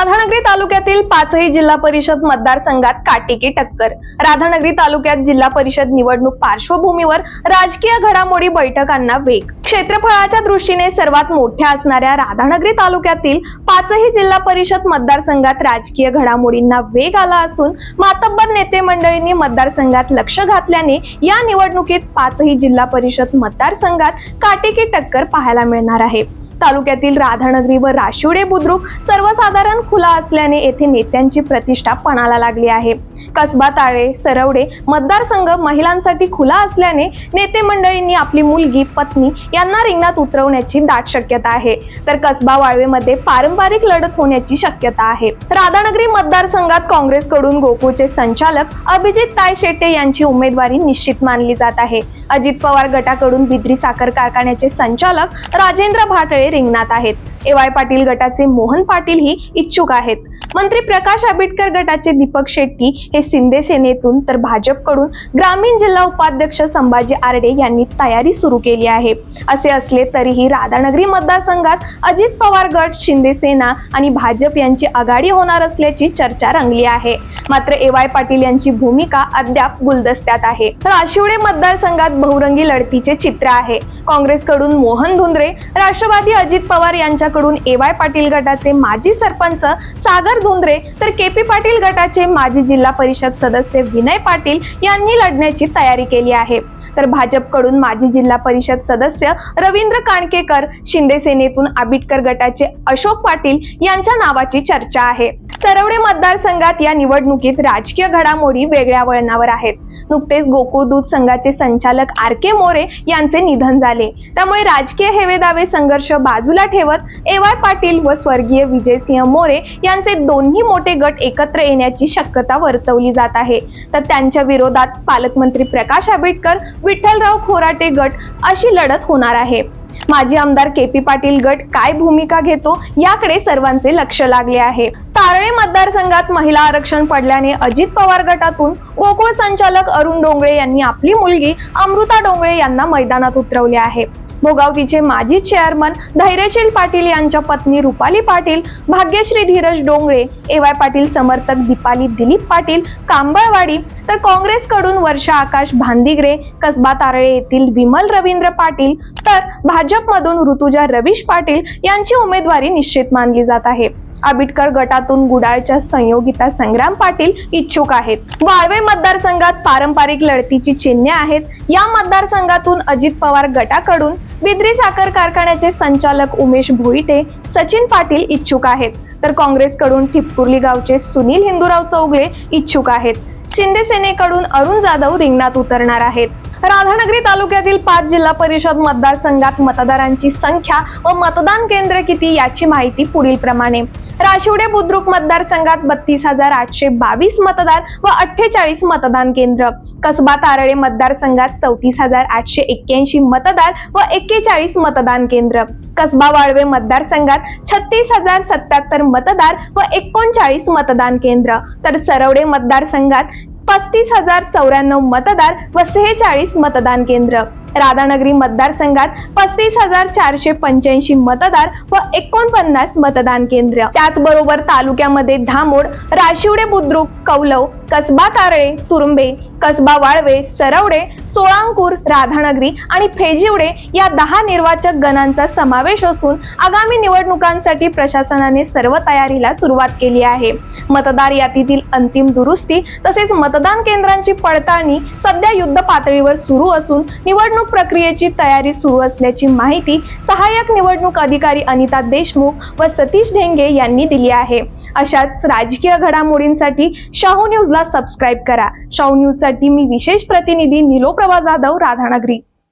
राधानगरी तालुक्यातील पाचही जिल्हा परिषद मतदारसंघात काटेकी टक्कर. राधानगरी तालुक्यात जिल्हा परिषद निवडणूक पार्श्वभूमीवर राजकीय घडामोडी बैठकांना वेग. क्षेत्रफळाच्या दृष्टीने सर्वात मोठ्या असणाऱ्या राधानगरी तालुक्यातील पाचही जिल्हा परिषद मतदारसंघात राजकीय घडामोडींना वेग आला असून मातब्बर नेते मंडळींनी मतदारसंघात लक्ष घातल्याने या निवडणुकीत पाचही जिल्हा परिषद मतदारसंघात काटेकी टक्कर पाहायला मिळणार आहे. तालुक्यातील राधानगरी व राशिवडे बुद्रुक सर्वसाधारण खुला असल्याने येथे नेत्यांची प्रतिष्ठा पणाला लागली आहे. कसबा ताळे सरवडे मतदारसंघ महिलांसाठी खुला असल्याने नेते मंडळींनी आपली मुलगी पत्नी यांना रिंगणात उतरवण्याची दाट शक्यता आहे. तर कसबा वाळवेमध्ये पारंपरिक लढत होण्याची शक्यता आहे. राधानगरी मतदारसंघात काँग्रेसकडून गोकुळचे संचालक अभिजित ताय शेट्टे यांची उमेदवारी निश्चित मानली जात आहे. अजित पवार गटाकडून बिद्री साखर कारखान्याचे संचालक राजेंद्र भाटळे रिंगणात आहेत. एवाय पाटील गटाचे मोहन पाटील ही इच्छुक आहेत. मंत्री प्रकाश आंबेडकर गटाचे दीपक शेट्टी हे शिंदे सेनेतून तर भाजपकडून ग्रामीण जिल्हा उपाध्यक्ष संभाजी आरडे यांनी तयारी सुरू केली आहे. असे असले तरीही राधानगरी मतदारसंघात अजित पवार गट शिंदे सेना आणि भाजप यांची आघाडी होणार असल्याची चर्चा रंगली आहे. मात्र एवाय पाटील यांची भूमिका अद्याप गुलदस्त्यात आहे. तर आशिवडे मतदारसंघात बहुरंगी लढतीचे चित्र आहे. काँग्रेसकडून मोहन धुंद्रे राष्ट्रवादी अजित पवार यांच्या यांच्याकडून एवाय पाटील गटाचे माजी सरपंच सागर धुंद्रे तर के पी पाटील गटाचे माजी जिल्हा परिषद सदस्य विनय पाटील यांनी लढण्याची तयारी केली आहे. तर भाजपकडून माजी जिल्हा परिषद सदस्य रवींद्र काणकेकर शिंदे सेनेतून आबिटकर गटाचे अशोक पाटील यांच्या नावाची चर्चा आहे. सरवडे मतदारसंघात या निवडणुकीत राजकीय घडामोडी वेगळ्या वळणावर आहेत. नुकतेच गोकुळ दूध संघाचे संचालक आर के मोरे यांचे निधन झाले. त्यामुळे राजकीय हेवेदावे संघर्ष बाजूला ठेवत ए वाय पाटील व स्वर्गीय विजयसिंह मोरे यांचे दोन्ही मोठे गट एकत्र येण्याची शक्यता वर्तवली जात आहे. तर त्यांच्या विरोधात पालकमंत्री प्रकाश आंबेडकर विठ्ठलराव खोराटे गट अशी लढत होणार आहे. माजी आमदार के पी पाटील गट काय भूमिका घेतो याकडे सर्वांचे लक्ष लागले आहे. तारळे मतदारसंघात महिला आरक्षण पडल्याने अजित पवार गटातून गोकुळ संचालक अरुण डोंगळे यांनी आपली मुलगी अमृता डोंगळे यांना मैदानात उतरवले आहे. भोगावतीचे माजी चेअरमन धैर्यशील पाटील यांच्या पत्नी रुपाली पाटील भाग्यश्री धीरज डोंगळे एवाय पाटील समर्थक दीपाली दिलीप पाटील कांबळवाडी तर काँग्रेसकडून वर्षा आकाश भांदिगरे कसबा तारळे येथील विमल रवींद्र पाटील तर भाजपमधून ऋतुजा रवीश पाटील यांची उमेदवारी निश्चित मानली जात आहे. आंबेडकर गटातून गुडाळच्या संयोगिता संग्राम पाटील इच्छुक आहेत. वाळवे मतदारसंघात पारंपरिक लढतीची चिन्हे आहेत. या मतदारसंघातून अजित पवार गटाकडून बिद्री साखर कारखान्याचे संचालक उमेश भोईटे सचिन पाटील इच्छुक आहेत. तर काँग्रेसकडून ठिपकुर्ली गावचे सुनील हिंदूराव चौगले इच्छुक आहेत. शिंदे सेनेकडून अरुण जाधव रिंगणात उतरणार आहेत. राधानगरी तालुक्यातील पाच जिल्हा परिषद मतदारसंघात मतदारांची संख्या व मतदान केंद्र किती याची माहिती पुढील प्रमाणे. राशिवडे बुद्रुक मतदारसंघात बत्तीस हजार आठशे बावीस मतदार व अठ्ठेचाळीस मतदान केंद्र. कसबा तारळे मतदारसंघात चौतीस हजार आठशे एक्क्याऐंशी मतदार व एक्केचाळीस मतदान केंद्र. कसबा वाळवे मतदारसंघात छत्तीस हजार सत्याहत्तर मतदार व एकोणचाळीस मतदान केंद्र. तर सरवडे मतदारसंघात पस्तीस हजार चौऱ्याण्णव मतदार व सेहेचाळीस मतदान केंद्र. राधानगरी मतदारसंघात पस्तीस हजार चारशे पंच्याऐंशी मतदार व एकोणपन्नास मतदान केंद्र. त्याचबरोबर तालुक्यामध्ये धामोड राशिवडे बुद्रुक कौलव कसबा तारळे तुरुंबे कसबा वाळवे सरवडे सोळांकूर राधानगरी आणि फेजिवडे या दहा निर्वाचक गणांचा समावेश असून आगामी निवडणुकांसाठी प्रशासनाने सर्व तयारीला सुरुवात केली आहे. मतदार यादीतील अंतिम दुरुस्ती तसेच मतदान केंद्रांची पडताळणी सध्या युद्ध पातळीवर सुरू असून निवडणूक प्रक्रियेची तयारी सुरू असल्याची माहिती सहाय्यक निवडणूक अधिकारी अनिता देशमुख व सतीश ढेंगे यांनी दिली आहे. अशाच राजकीय घडामोडींसाठी शाहू न्यूजला सबस्क्राईब करा. शाहू न्यूजसाठी मी विशेष प्रतिनिधी निलोप्रभा जाधव राधानगरी.